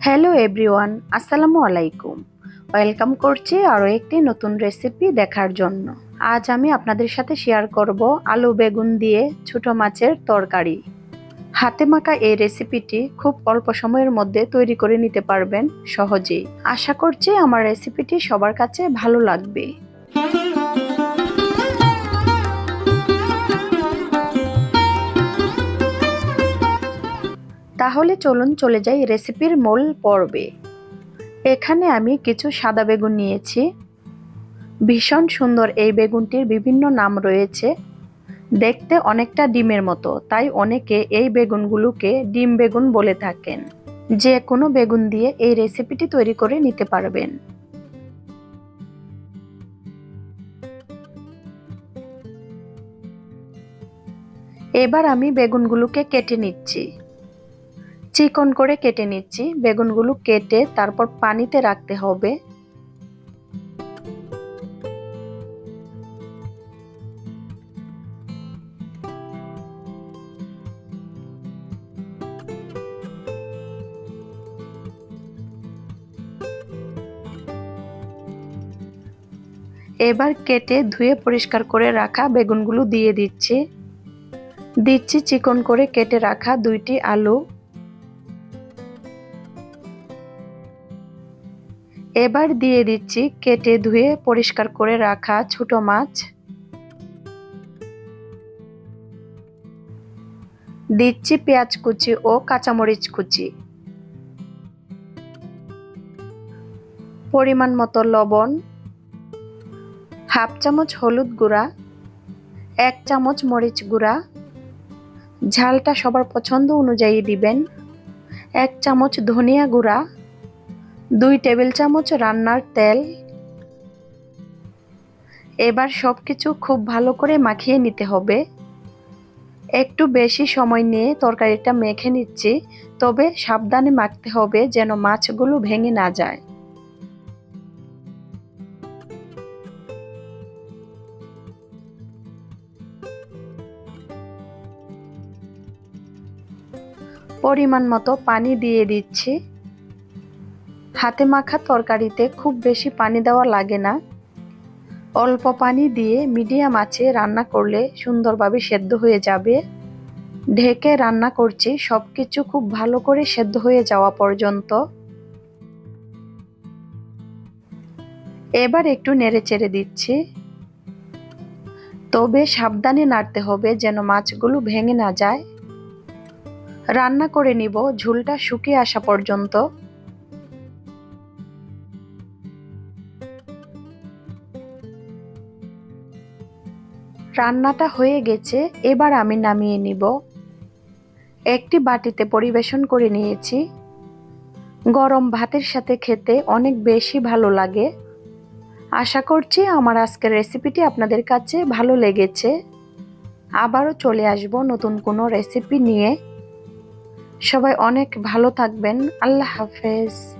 Hello everyone আসসালামু আলাইকুম welcome করছি আরও একটি নতুন রেসিপি দেখার জন্য আজ আমি আপনাদের সাথে শেয়ার করব আলু বেগুন দিয়ে ছোট মাছের তরকারি হাতে মাখা এই রেসিপিটি খুব অল্প সময়ের মধ্যে তৈরি করে নিতে পারবেন সহজেই আশা করছি আমার রেসিপিটি সবার কাছে ভালো লাগবে তাহলে চলুন চলে যাই রেসিপির মূল পর্বে। এখানে আমি কিছু সাদা বেগুন নিয়েছি। ভীষণ সুন্দর এই বেগুনটির বিভিন্ন নাম রয়েছে। দেখতে অনেকটা ডিমের মতো, তাই অনেকে এই বেগুনগুলোকে ডিম বেগুন বলে থাকেন। যে কোনো বেগুন দিয়ে এই রেসিপিটি তৈরি করে নিতে পারবেন। এবার আমি বেগুনগুলোকে কেটে নিচ্ছি। চিকন করে কেটে নিচ্ছি। বেগুনগুলো কেটে তারপর পানিতে রাখতে হবে। এবার কেটে ধুয়ে পরিষ্কার করে রাখা বেগুনগুলো দিয়ে দিচ্ছি। দিচ্ছি চিকন করে কেটে রাখা দুইটি আলু। এবার দিয়ে দিচ্ছি কেটে ধুয়ে পরিষ্কার করে রাখা ছোট মাছ। দিচ্ছি পেঁয়াজ কুচি ও কাঁচামরিচ কুচি। পরিমাণ মতো লবণ, হাফ চামচ হলুদ গুঁড়া, এক চামচ মরিচ গুঁড়া। ঝালটা সবার পছন্দ অনুযায়ী দিবেন। এক চামচ ধনিয়া গুঁড়া। দুই টেবিল চামচ রান্নার তেল। এবার সব কিছু খুব ভালো করে মাখিয়ে নিতে হবে। একটু বেশি সময় নিয়ে তরকারিটা মেখে নিচ্ছি, তবে সাবধানে মাখতে হবে যেন মাছগুলো ভেঙে না যায়। পরিমাণ মতো পানি দিয়ে দিচ্ছি। হাতে মাখা তরকারিতে খুব বেশি পানি দেওয়া লাগে না। অল্প পানি দিয়ে মিডিয়াম আছে রান্না করলে সুন্দরভাবে সেদ্ধ হয়ে যাবে। ঢেকে রান্না করছি সব কিছু খুব ভালো করে সেদ্ধ হয়ে যাওয়া পর্যন্ত। এবার একটু নেড়ে চেড়ে দিচ্ছি। তবে সাবধানে নাড়তে হবে যেন মাছগুলো ভেঙে না যায়। রান্না করে নিব, ঝুলটা শুকিয়ে আসা পর্যন্ত। রান্নাটা হয়ে গেছে, এবার আমি নামিয়ে নিব। একটি বাটিতে পরিবেশন করে নিয়েছি। গরম ভাতের সাথে খেতে অনেক বেশি ভালো লাগে। আশা করছি আমার আজকের রেসিপিটি আপনাদের কাছে ভালো লেগেছে। আবারও চলে আসব নতুন কোনো রেসিপি নিয়ে। সবাই অনেক ভালো থাকবেন। আল্লাহ হাফেজ।